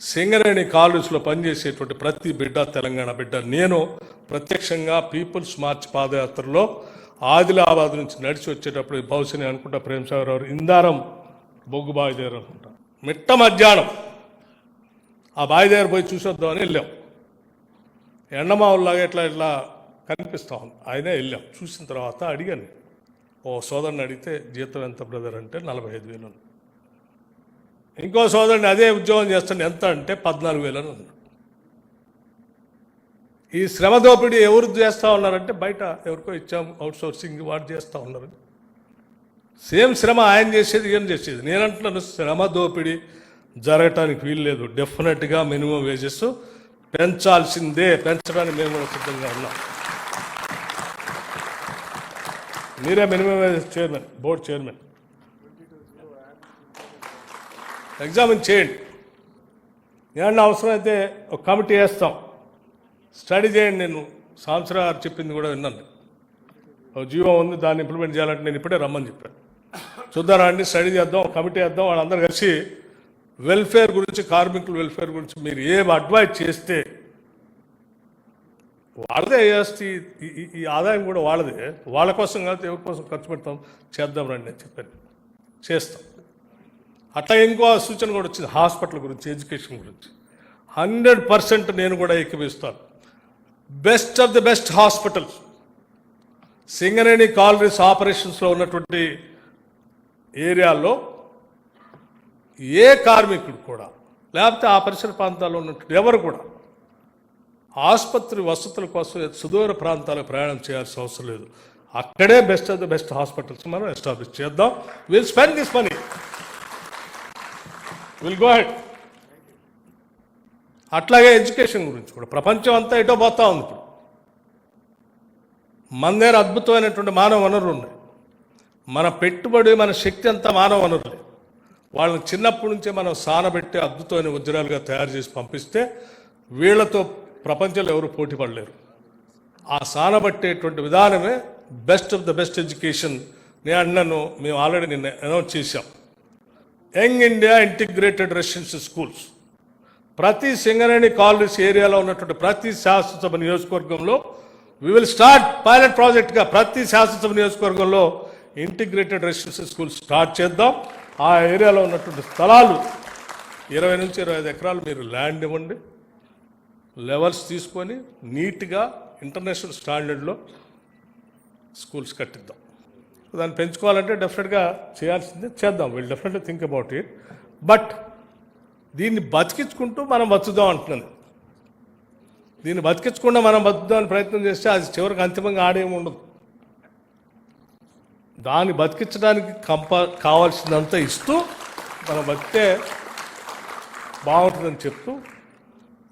సింగరేణి కాలేజ్లో పనిచేసేటువంటి ప్రతి బిడ్డ తెలంగాణ బిడ్డ. నేను ప్రత్యక్షంగా పీపుల్స్ మార్చ్ పాదయాత్రలో ఆదిలాబాద్ నుంచి నడిచి వచ్చేటప్పుడు బహుశా అనుకుంటా ప్రేమసాగర్ గారు ఇందారం బొగ్గు బావి దగ్గర అనుకుంటా. మిట్ట మధ్యాహ్నం ఆ బావి దగ్గర పోయి చూసొద్దామని వెళ్ళాం. ఎండమావుల్లాగా ఇట్లా ఇట్లా కనిపిస్తా ఉంది. ఆయనే వెళ్ళాం. చూసిన తర్వాత అడిగాను. ఓ సోదరుని అడిగితే జీతం ఎంత బ్రదర్ అంటే నలభై ఐదు వేలు ఇంకో సోదరుని అదే ఉద్యోగం చేస్తాను ఎంత అంటే పద్నాలుగు వేలు అని ఉన్నాడు ఈ శ్రమ దోపిడీ ఎవరు చేస్తూ ఉన్నారంటే బయట ఎవరికో ఇచ్చాము అవుట్ సోర్సింగ్ వాడు చేస్తూ ఉన్నారు. సేమ్ శ్రమ ఆయన చేసేది ఏం చేసేది. నేనంటున్నాను శ్రమ దోపిడీ జరగటానికి వీలు లేదు. డెఫినెట్గా మినిమం వేజెస్ పెంచాల్సిందే. పెంచడానికి మేము కూడా సిద్ధంగా ఉన్నాం. మీరే minimum wages chairman board chairman. Examine చేయండి. ఏమన్నా అవసరమైతే ఒక కమిటీ వేస్తాం. స్టడీ చేయండి నేను. సంవత్సరం గారు చెప్పింది కూడా విన్నాను ఒక జీవో ఉంది దాన్ని ఇంప్లిమెంట్ చేయాలంటే నేను ఇప్పుడే రమ్మని చెప్పాను. చూద్దారా అండి స్టడీ చేద్దాం కమిటీ వేద్దాం వాళ్ళందరూ కలిసి వెల్ఫేర్ గురించి కార్మికుల వెల్ఫేర్ గురించి మీరు ఏం అడ్వైజ్ చేస్తే వాళ్ళదే ఎస్టీ ఈ ఆదాయం కూడా వాళ్ళదే. వాళ్ళ కోసం కాదు ఎవరి కోసం ఖర్చు పెడతాం? చేద్దాం రండి అని చెప్పాను. చేస్తాం. అట్లా ఇంకో సూచన కూడా వచ్చింది. హాస్పిటల్ గురించి ఎడ్యుకేషన్ గురించి. హండ్రెడ్ పర్సెంట్ నేను కూడా ఎక్కిపిస్తాను best of the best hospitals. Singareni collieries ఆపరేషన్స్లో ఉన్నటువంటి ఏరియాల్లో ఏ కార్మికుడు కూడా లేకపోతే ఆ పరిసర ప్రాంతాల్లో ఉన్నటువంటి ఎవరు కూడా ఆసుపత్రి వసతుల కోసం సుదూర ప్రాంతాలకు ప్రయాణం చేయాల్సిన అవసరం లేదు. అక్కడే best of the best hospitals మనం ఎస్టాబ్లిష్ చేద్దాం. Will spend this money. Will go head అట్లాగే ఎడ్యుకేషన్ గురించి కూడా. ప్రపంచం అంతా ఎటో పోతా ఉంది ఇప్పుడు. మన దగ్గర అద్భుతమైనటువంటి మానవ వనరులు ఉన్నాయి. మన పెట్టుబడి మన శక్తి అంతా మానవ వనరులే. వాళ్ళని చిన్నప్పటి నుంచే మనం సానబెట్టి అద్భుతమైన వజ్రాలుగా తయారు చేసి పంపిస్తే వీళ్ళతో ప్రపంచంలో ఎవరు పోటీ పడలేరు. ఆ సానబట్టేటువంటి విధానమే best of the best education. నేను అన్నను మేము ఆల్రెడీ నిన్న అనౌన్స్ చేశాం. Young India integrated residency schools. ప్రతి సింగరేణి కాలనీస్ ఏరియాలో ఉన్నటువంటి ప్రతి శాసనసభ నియోజకవర్గంలో వి విల్ స్టార్ట్ పైలట్ ప్రాజెక్ట్గా ప్రతి శాసనసభ నియోజకవర్గంలో ఇంటిగ్రేటెడ్ రెసిడెన్సీ స్కూల్స్ స్టార్ట్ చేద్దాం. ఆ ఏరియాలో ఉన్నటువంటి స్థలాలు ఇరవై నుంచి ఇరవై ఐదు ఎకరాలు మీరు ల్యాండ్ ఇవ్వండి. లెవెల్స్ తీసుకొని నీట్గా ఇంటర్నేషనల్ స్టాండర్డ్లో స్కూల్స్ కట్టిద్దాం. దాన్ని పెంచుకోవాలంటే డెఫినెట్గా చేయాల్సిందే చేద్దాం. Will definitely think about it but దీన్ని బతికించుకుంటూ మనం బతుకుదాం అంటున్నాను దీన్ని బతికించకుండా మనం బతుకుదామని ప్రయత్నం చేస్తే అది చివరికి అంతిమంగా ఆడేమి ఉండదు. దాన్ని బతికించడానికి కంప కావాల్సిందంతా ఇస్తూ మనం బతికే బాగుంటుందని చెప్తూ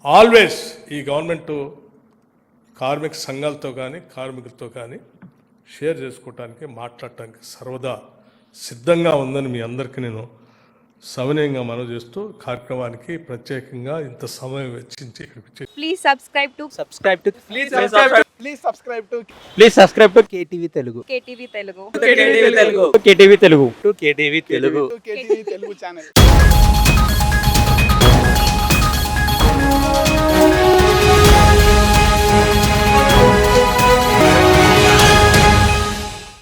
ఆల్వేస్ ఈ గవర్నమెంట్ కార్మిక సంఘాలతో కానీ కార్మికులతో కానీ షేర్ చేసుకోవటానికి మాట్లాడటానికి సర్వదా సిద్ధంగా ఉందని మీ అందరికీ నేను సవినయంగా మనవి చేస్తూ కార్యక్రమానికి ప్రత్యేకంగా ఇంత సమయం వెచ్చించి please subscribe to subscribe to please please please subscribe KTV Telugu KTV Telugu KTV Telugu KTV KTV Telugu KTV